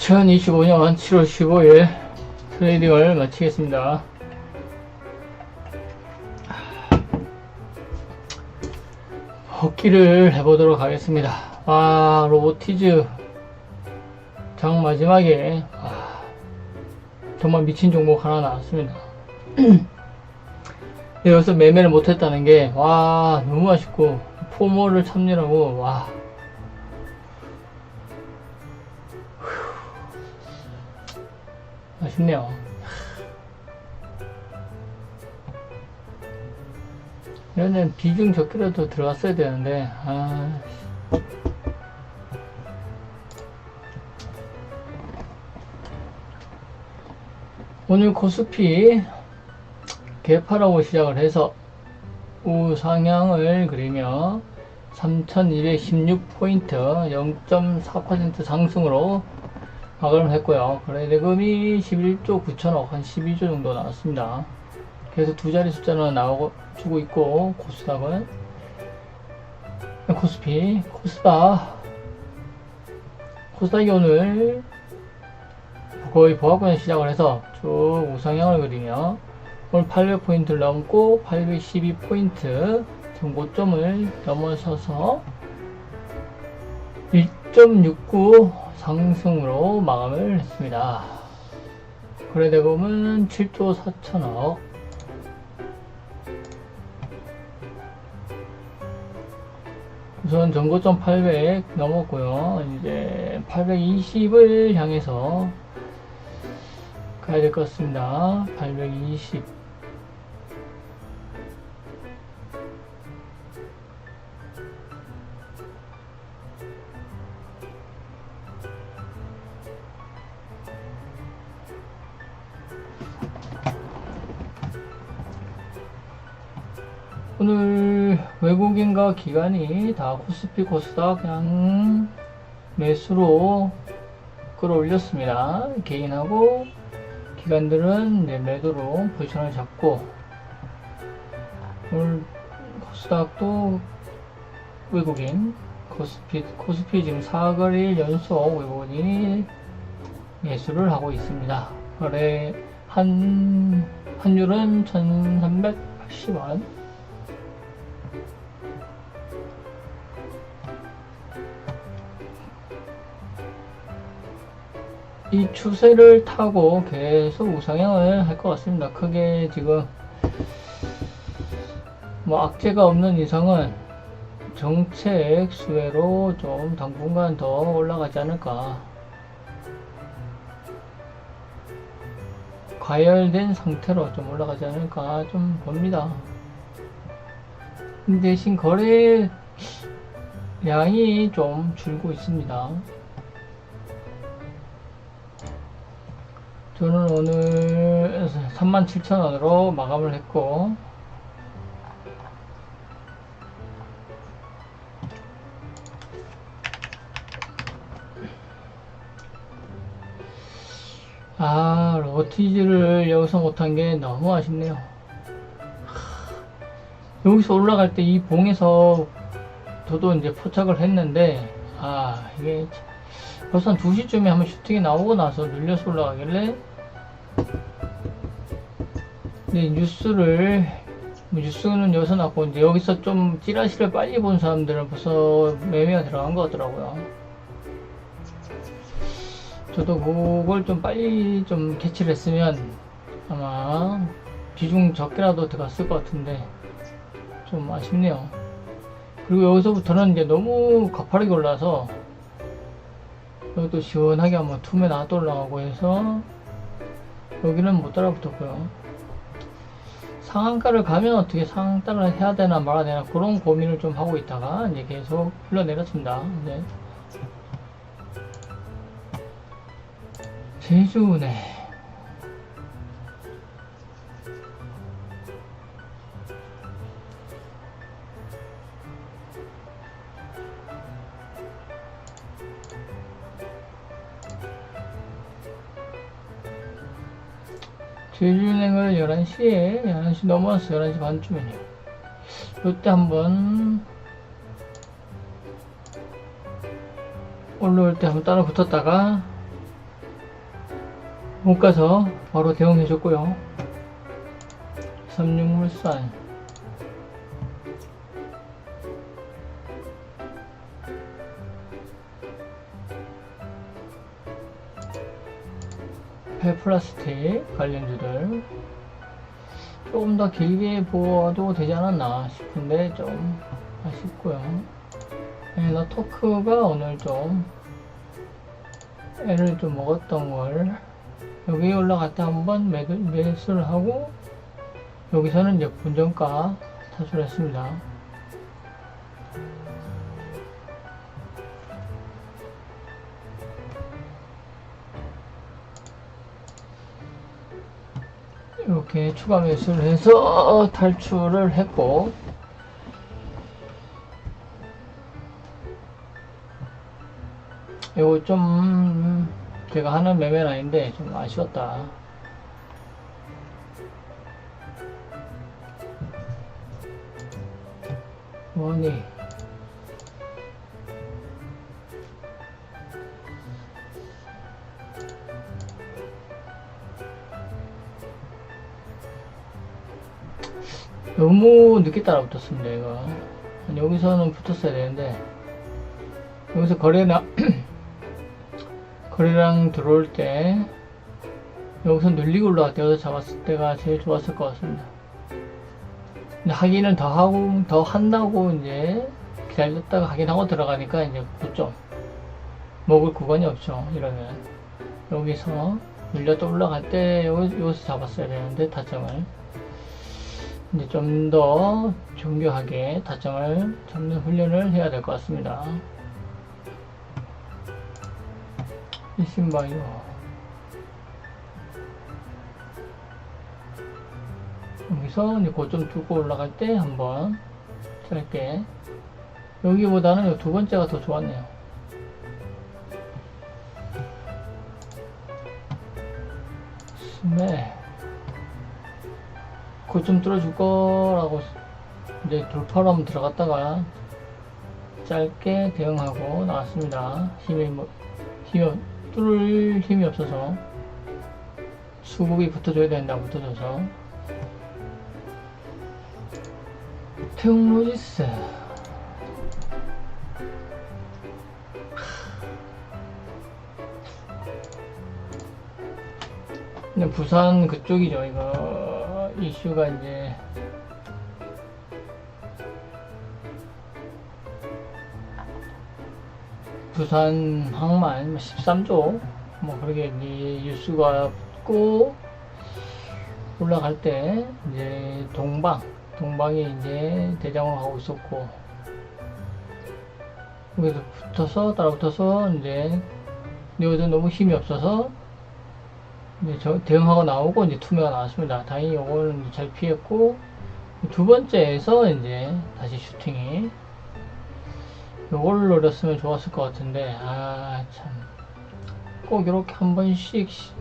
2025년 7월 15일 트레이딩을 마치겠습니다. 헛기를 해보도록 하겠습니다. 아, 로보티즈 장 마지막에 아, 정말 미친 종목 하나 나왔습니다. 네, 여기서 매매를 못했다는 게, 와, 너무 아쉽고, 포모를 참느라고, 와. 아쉽네요. 이러면 비중 적게라도 들어갔어야 되는데, 아. 오늘 코스피 개파라고 시작을 해서 우상향을 그리며 3216포인트 0.4% 상승으로 마감을 했고요. 거래대금이 11조 9천억 한 12조 정도 나왔습니다. 그래서 두 자리 숫자는 나오고 주고 있고 코스닥은 코스피 코스닥 코스닥이 오늘 거의 보합권에 시작을 해서 쭉 우상향을 그리며 오늘 800포인트를 넘고 812포인트 정고점을 넘어서서 1.69 상승으로 마감을 했습니다. 거래대금은 7조 4천억 우선 전고점 800 넘었고요. 이제 820을 향해서 가야 될 것 같습니다. 820 오늘 외국인과 기관이 다 코스피 코스닥 그냥 매수로 끌어올렸습니다. 개인하고 기관들은 이제 매도로 포지션을 잡고 오늘 코스닥도 외국인 코스피 코스피 지금 4거래일 연속 외국인이 매수를 하고 있습니다. 거래 한 환율은 1,380원. 이 추세를 타고 계속 우상향을 할 것 같습니다. 크게 지금 뭐 악재가 없는 이상은 정책 수혜로 좀 당분간 더 올라가지 않을까. 과열된 상태로 좀 올라가지 않을까 좀 봅니다. 대신 거래량이 좀 줄고 있습니다. 저는 오늘 37,000원으로 마감을 했고 아 로티즈를 여기서 못한 게 너무 아쉽네요. 하, 여기서 올라갈 때 이 봉에서 저도 이제 포착을 했는데 아 이게 벌써 한 2시쯤에 한번 슈팅이 나오고 나서 눌려서 올라가길래 네, 뉴스를 뭐 뉴스는 여기서 났고 이제 여기서 좀 찌라시를 빨리 본 사람들은 벌써 매매가 들어간 것 같더라고요. 저도 그걸 좀 빨리 좀 캐치를 했으면 아마 비중 적게라도 들어갔을 것 같은데 좀 아쉽네요. 그리고 여기서부터는 이제 너무 가파르게 올라서 여기도 시원하게 한번 툼에 나도 올라가고 해서 여기는 못 따라 붙었고요. 상한가를 가면 어떻게 상한가를 해야 되나 말아야 되나 그런 고민을 좀 하고 있다가 이제 계속 흘러내렸습니다. 네. 제주네. 제주은행을 11시에 11시 넘어서 11시 반쯤이네요. 이때 한번 올라올 때 한번 따라 붙었다가 못 가서 바로 대응해 줬고요. 삼육물산 폐플라스틱 관련주들 조금 더 길게 보아도 되지 않았나 싶은데 좀 아쉽고요. 에너 토크가 오늘 좀 애를 좀 먹었던 걸 여기 올라갈 때 한번 매, 매수를 하고 여기서는 이제 분정가 타수를 했습니다. 이렇게 추가 매수를 해서 탈출을 했고 이거 좀 제가 하는 매매는 아닌데 좀 아쉬웠다. 뭐니? 너무 늦게 따라붙었습니다, 이거. 여기서는 붙었어야 되는데, 여기서 거래나, 거래량 들어올 때, 여기서 늘리고 올라갈 때, 여기서 잡았을 때가 제일 좋았을 것 같습니다. 하기는 더 하고, 더 한다고 이제 기다렸다가 확인하고 들어가니까 이제 9점. 먹을 구간이 없죠, 이러면. 여기서 밀렸다 올라갈 때, 여기, 여기서 잡았어야 되는데, 타점을. 이제 좀 더 정교하게 타점을 잡는 훈련을 해야 될 것 같습니다. 이신바이오 여기서 이제 고점 두고 올라갈 때 한번 짧게 여기보다는 이두 번째가 더 좋았네요. 스멜 고점 뚫어줄 거라고 이제 돌파로 한번 들어갔다가 짧게 대응하고 나왔습니다. 힘이 뭐 힘이 없- 뚫을 힘이 없어서 수급이 붙어줘야 된다 붙어줘서. 태웅로지스. 근데 부산 그쪽이죠 이거 이슈가 이제 부산 항만 13조 뭐 그렇게 이제 뉴스가 붙고 올라갈 때 이제 동방 동방이 이제 대장을 하고 있었고 여기서 붙어서 따라붙어서 이제 여기도 너무 힘이 없어서 이제 저 대응하고 나오고 이제 투매가 나왔습니다. 다행히 요거는 잘 피했고 두 번째에서 이제 다시 슈팅이 요걸 노렸으면 좋았을 것 같은데 아 참. 꼭 이렇게 한 번씩 쉬,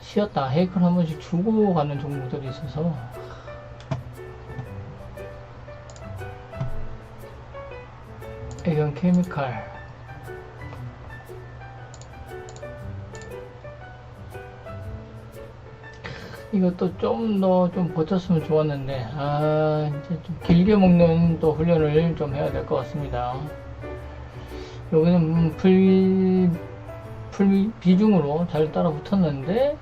쉬었다. 헤이크를 한 번씩 주고 가는 종목들이 있어서. 애견 케미칼 이것도 좀더좀 버텼으면 좋았는데 아 이제 좀 길게 먹는 또 훈련을 좀 해야 될 것 같습니다. 여기는 음, 풀, 풀 비중으로 잘 따라 붙었는데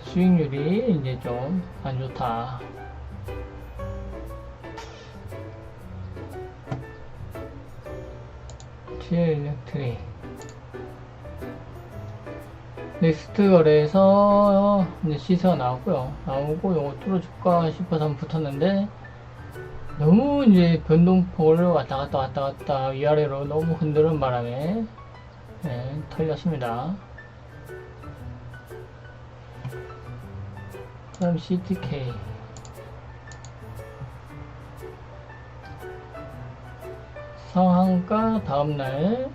수익률이 이제 좀 안 좋다. TL 일렉트릭 넥스트 거래에서 이제 시세가 나왔고요. 나오고 요거 뚫어줄까 싶어서 붙었는데 너무 이제 변동폭을 왔다 갔다 왔다 갔다 위아래로 너무 흔드는 바람에 네, 털렸습니다. 다음 CTK 상한가 다음날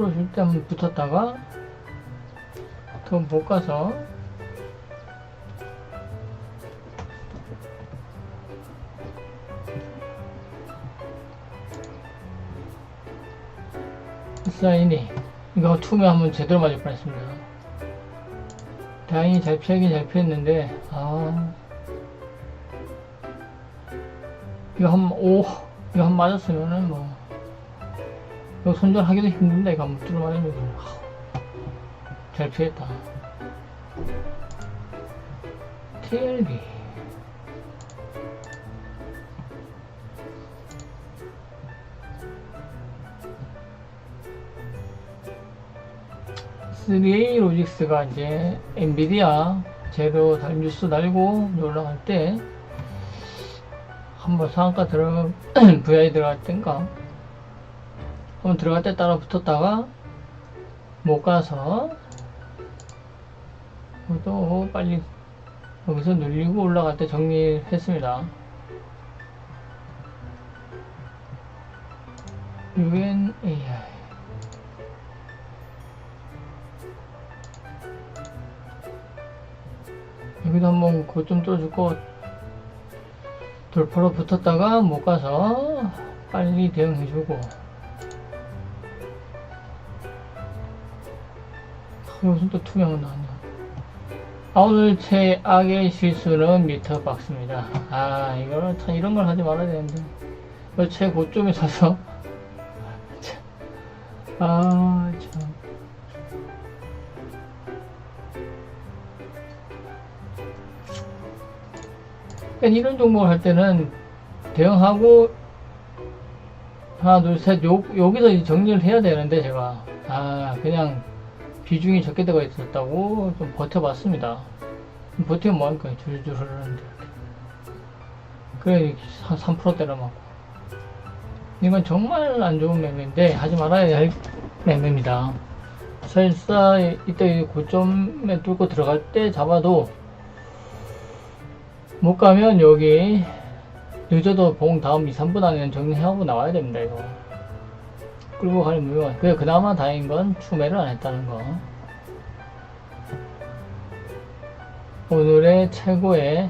풀어줄 때 한번 붙었다가 더 못 가서 사인이 이거 투매 한번 제대로 맞을 뻔했습니다. 다행히 잘 피하긴 잘 피했는데 아 이거 한 오 이거 한 맞았으면은 뭐 이거 손절하기도 힘든데 이거 한번 뚫어 맞으면 잘 피했다. TLB (3A) 로직스가 이제 엔비디아 제로 달 뉴스 달고 올라갈 때 한번 상한가 들어 VI 들어갈 땐가 한번 들어갈 때 따라 붙었다가 못 가서 또 빨리 여기서 눌리고 올라갈 때 정리했습니다. UNAI 여기도 한번 고점 뚫어주고 돌파로 붙었다가 못 가서 빨리 대응해주고 여기서 또 투명은 나왔네요. 아, 오늘 최악의 실수는 미터 박스입니다. 아, 이거는 참 이런 걸 하지 말아야 되는데. 최고점에 서서. 참. 아, 참. 그러니까 이런 종목을 할 때는 대응하고 하나, 둘, 셋, 요, 여기서 정리를 해야 되는데, 제가. 아, 그냥 비중이 적게 들어가 있었다고 좀 버텨봤습니다. 버티면 뭐하니까 줄줄 흐르는데 그래 한 3%대로 맞고 이건 정말 안 좋은 매매인데 하지 말아야 할 매매입니다. 설사 이때 고점에 뚫고 들어갈 때 잡아도 못 가면 여기 늦어도 봉 다음 2, 3분 안에는 정리하고 나와야 됩니다 이거 끌고 가는 무효 그래 그나마 다행인 건 추매를 안 했다는 거. 오늘의 최고의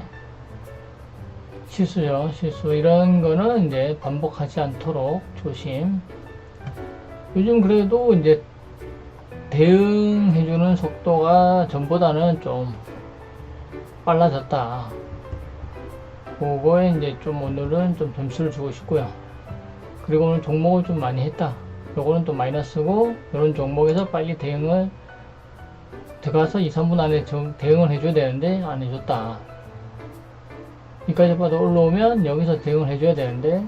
실수죠 실수. 이런 거는 이제 반복하지 않도록 조심. 요즘 그래도 이제 대응해주는 속도가 전보다는 좀 빨라졌다. 그거에 이제 좀 오늘은 좀 점수를 주고 싶고요. 그리고 오늘 종목을 좀 많이 했다 요거는 또 마이너스고 이런 종목에서 빨리 대응을 들어가서 2, 3분 안에 좀 대응을 해줘야 되는데 안 해줬다. 여기까지 봐도 올라오면 여기서 대응을 해줘야 되는데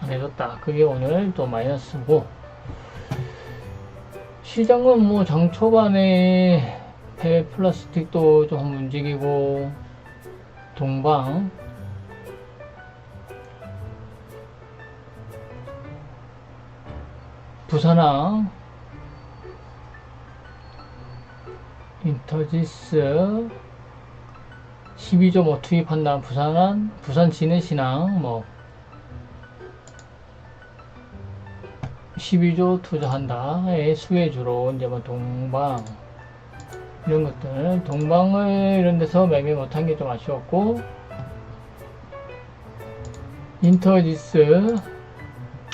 안 해줬다. 그게 오늘 또 마이너스고. 시장은 뭐 장 초반에 폐 플라스틱도 좀 움직이고 동방 부산항 인터지스. 12조 뭐 투입한다 부산항 부산 진해신항 뭐. 12조 투자한다. 에 수혜주로 이제 뭐 동방. 이런 것들. 동방을 이런 데서 매매 못한 게 좀 아쉬웠고. 인터지스.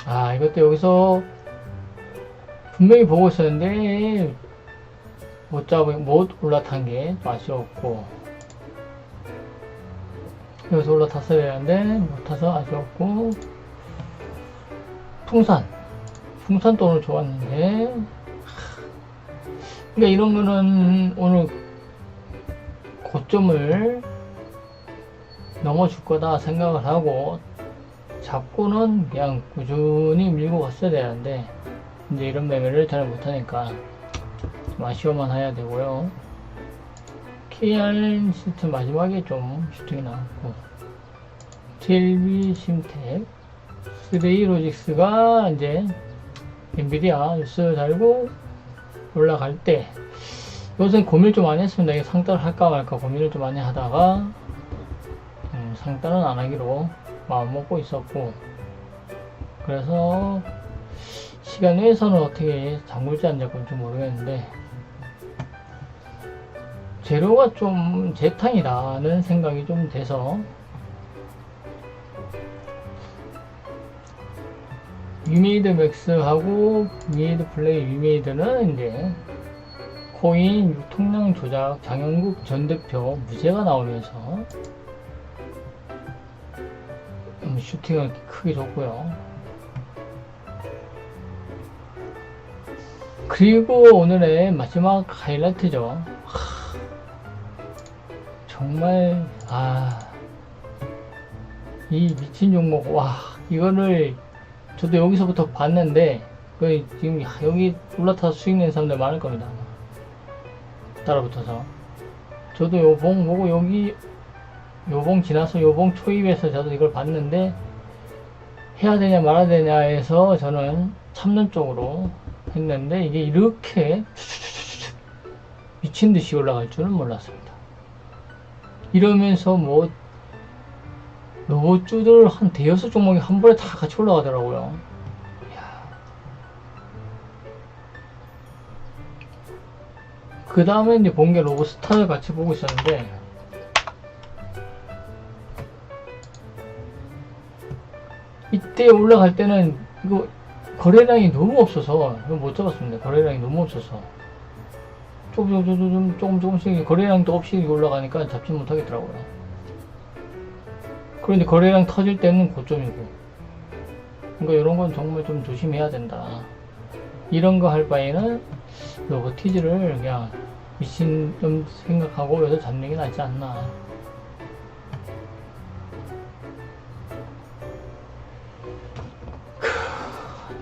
아 이것도 여기서 분명히 보고 있었는데 못 잡고 못 올라탄 게 아쉬웠고. 여기서 올라탔어야 되는데 못 타서 아쉬웠고. 풍산. 풍산 도 오늘 좋았는데 그러니까 이런 거는 오늘 고점을 넘어줄 거다 생각을 하고 잡고는 그냥 꾸준히 밀고 갔어야 되는데 이제 이런 매매를 잘 못하니까 좀 아쉬워만 해야 되고요. KR 시스템 마지막에 좀 슈팅이 나왔고 TLB 심텍 3D 로직스가 이제 엔비디아 뉴스 달고 올라갈 때 요새 고민을 좀 많이 했습니다. 이게 상따를 할까 말까 고민을 좀 많이 하다가 음, 상따는 안 하기로 마음 먹고 있었고 그래서 시간 내에서는 어떻게 잠글지 안 잠글지 모르겠는데 재료가 좀 재탕이라는 생각이 좀 돼서 위메이드 맥스하고 위메이드 플레이 위메이드는 이제 코인 유통량 조작 장영국 전 대표 무죄가 나오면서 음, 슈팅을 크게 줬고요. 그리고 오늘의 마지막 하이라이트죠. 하, 정말 아. 이 미친 종목 와 이거를 저도 여기서부터 봤는데 그 지금 여기 올라타서 수익 낸 사람들 많을 겁니다. 따라붙어서 저도 요봉 보고 여기 요봉 지나서 요봉 초입에서 저도 이걸 봤는데 해야 되냐 말아야 되냐 해서 저는 참는 쪽으로 했는데 이게 이렇게 미친 듯이 올라갈 줄은 몰랐습니다 이러면서 뭐 로봇주들 한 대여섯 종목이 한 번에 다 같이 올라가더라고요. 그 다음에 이제 본 게 로봇스타를 같이 보고 있었는데, 이때 올라갈 때는 이거 거래량이 너무 없어서 못 잡았습니다. 거래량이 너무 없어서 조금 조금 조금 조금 조금씩 거래량도 없이 올라가니까 잡지 못하겠더라고요. 그런데 거래량 터질 때는 고점이고. 그러니까 이런 건 정말 좀 조심해야 된다. 이런 거 할 바에는 로보티즈를 그냥 미친 좀 생각하고 여기서 잡는 게 낫지 않나.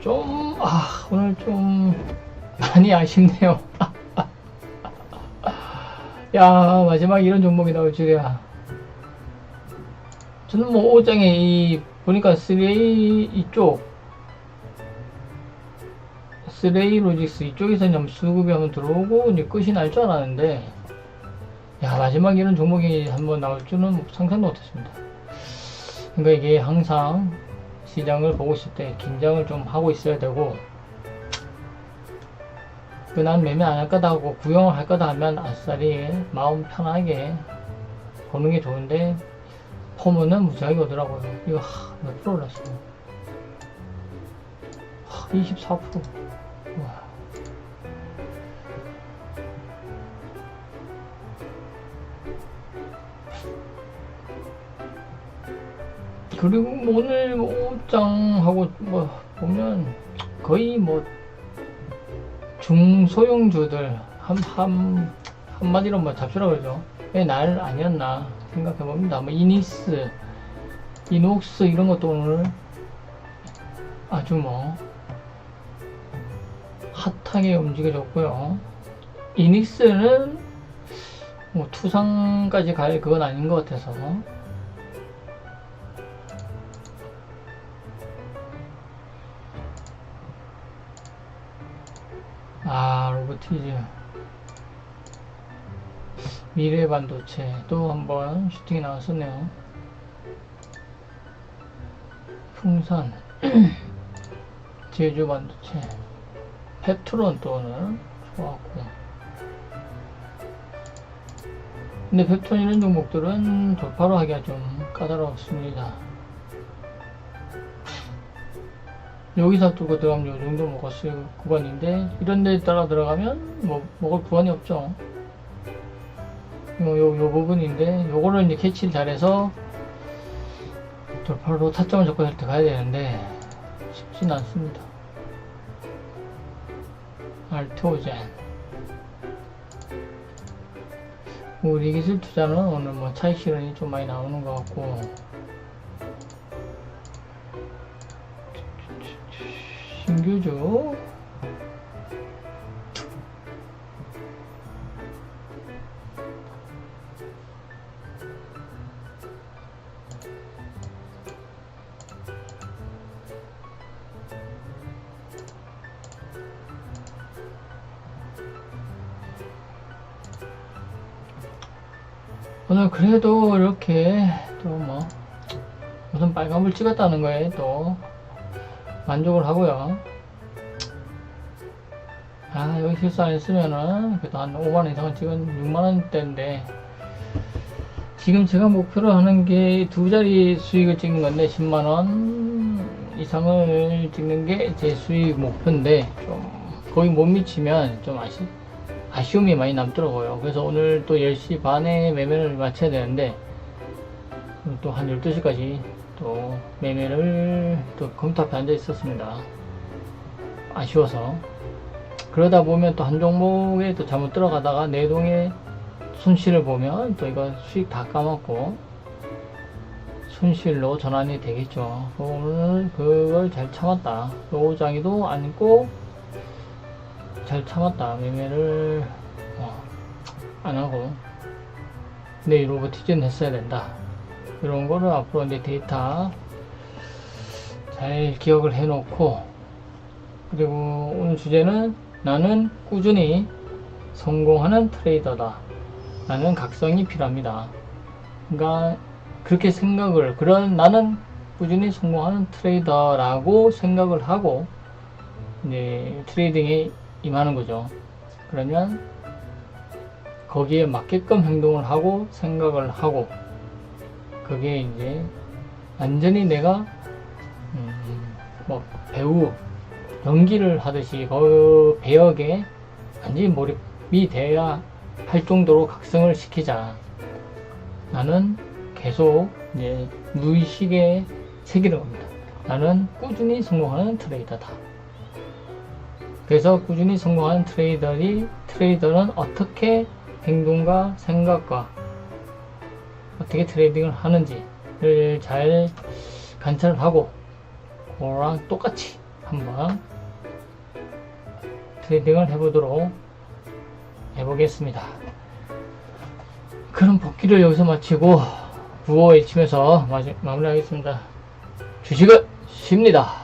좀, 아, 오늘 좀 많이 아쉽네요. 야, 마지막 이런 종목이 나올 줄이야. 저는 뭐 오장에 이 보니까 3A 이쪽 3A 로직스 이쪽에서 그냥 수급이 한번 들어오고 이제 끝이 날 줄 알았는데 야 마지막 이런 종목이 한번 나올 줄은 상상도 못했습니다. 그러니까 이게 항상 시장을 보고 있을 때 긴장을 좀 하고 있어야 되고 그난 매매 안 할 거다 하고 구형을 할 거다 하면 아싸리 마음 편하게 보는 게 좋은데 폼은 무지하게 오더라고요. 이거 하, 몇 프로 올랐어요? 하, 24%. 와. 그리고 뭐 오늘 뭐 옷장하고 뭐 보면 거의 뭐 중소형주들 한, 한, 한마디로 뭐 잡수라 그러죠. 왜 날 아니었나 생각해 봅니다. 뭐 이니스, 이녹스 이런 것도 오늘 아주 뭐 핫하게 움직여졌고요. 이닉스는 뭐 투상까지 갈 그건 아닌 것 같아서 아 로보티즈 미래 반도체. 또 한번 슈팅이 나왔었네요. 풍선. 제주 반도체. 페트론 또 오늘 좋았고 근데 펩톤 이런 종목들은 돌파로 하기가 좀 까다롭습니다. 여기서 뚫고 들어가면 요 정도 먹었을 구간인데 이런 데 따라 들어가면 뭐 먹을 구간이 없죠. 요, 요, 요 부분인데 요거를 이제 캐치를 잘해서 돌파로 타점을 잡고 할때 가야 되는데 쉽진 않습니다. 알토젠 우리 기술 투자는 오늘 뭐 차익 실현이 좀 많이 나오는 것 같고 신규주 오늘 그래도 이렇게 또 뭐 무슨 빨간불 찍었다는 거에 또 만족을 하고요. 아 여기 실수 안 했으면은 그래도 한 5만원 이상은 찍은 6만원대인데 지금 제가 목표로 하는 게 두 자리 수익을 찍는 건데 10만원 이상을 찍는 게 제 수익 목표인데 좀 거기 못 미치면 좀 아쉬, 아쉬움이 많이 남더라고요. 그래서 오늘 또 10시 반에 매매를 마쳐야 되는데 또 한 12시까지 또 매매를 또 앞에 앉아 있었습니다. 아쉬워서 그러다 보면 또 한 종목에 또 잘못 들어가다가 내동의 손실을 보면 또 이거 수익 다 까먹고 손실로 전환이 되겠죠. 오늘 그걸 잘 참았다. 요장이도 안고 잘 참았다. 매매를 어, 안 하고 내일로부 티전 했어야 된다. 이런 거를 앞으로 이제 데이터 잘 기억을 해 놓고 그리고 오늘 주제는 나는 꾸준히 성공하는 트레이더다. 나는 각성이 필요합니다. 그러니까 그렇게 생각을 그런 나는 꾸준히 성공하는 트레이더라고 생각을 하고 이제 트레이딩에 임하는 거죠. 그러면 거기에 맞게끔 행동을 하고 생각을 하고 그게 이제 완전히 내가 음, 뭐 배우 연기를 하듯이 그 배역에 완전히 몰입이 돼야 할 정도로 각성을 시키자. 나는 계속 이제 무의식에 새기는 겁니다. 나는 꾸준히 성공하는 트레이더다. 그래서 꾸준히 성공하는 트레이더리 트레이더는 어떻게 행동과 생각과 어떻게 트레이딩을 하는지를 잘 관찰을 하고 그거랑 똑같이 한번 트레이딩을 해보도록 해보겠습니다. 그럼 복귀를 여기서 마치고 구호 외치면서 마무리하겠습니다. 주식은 쉽니다.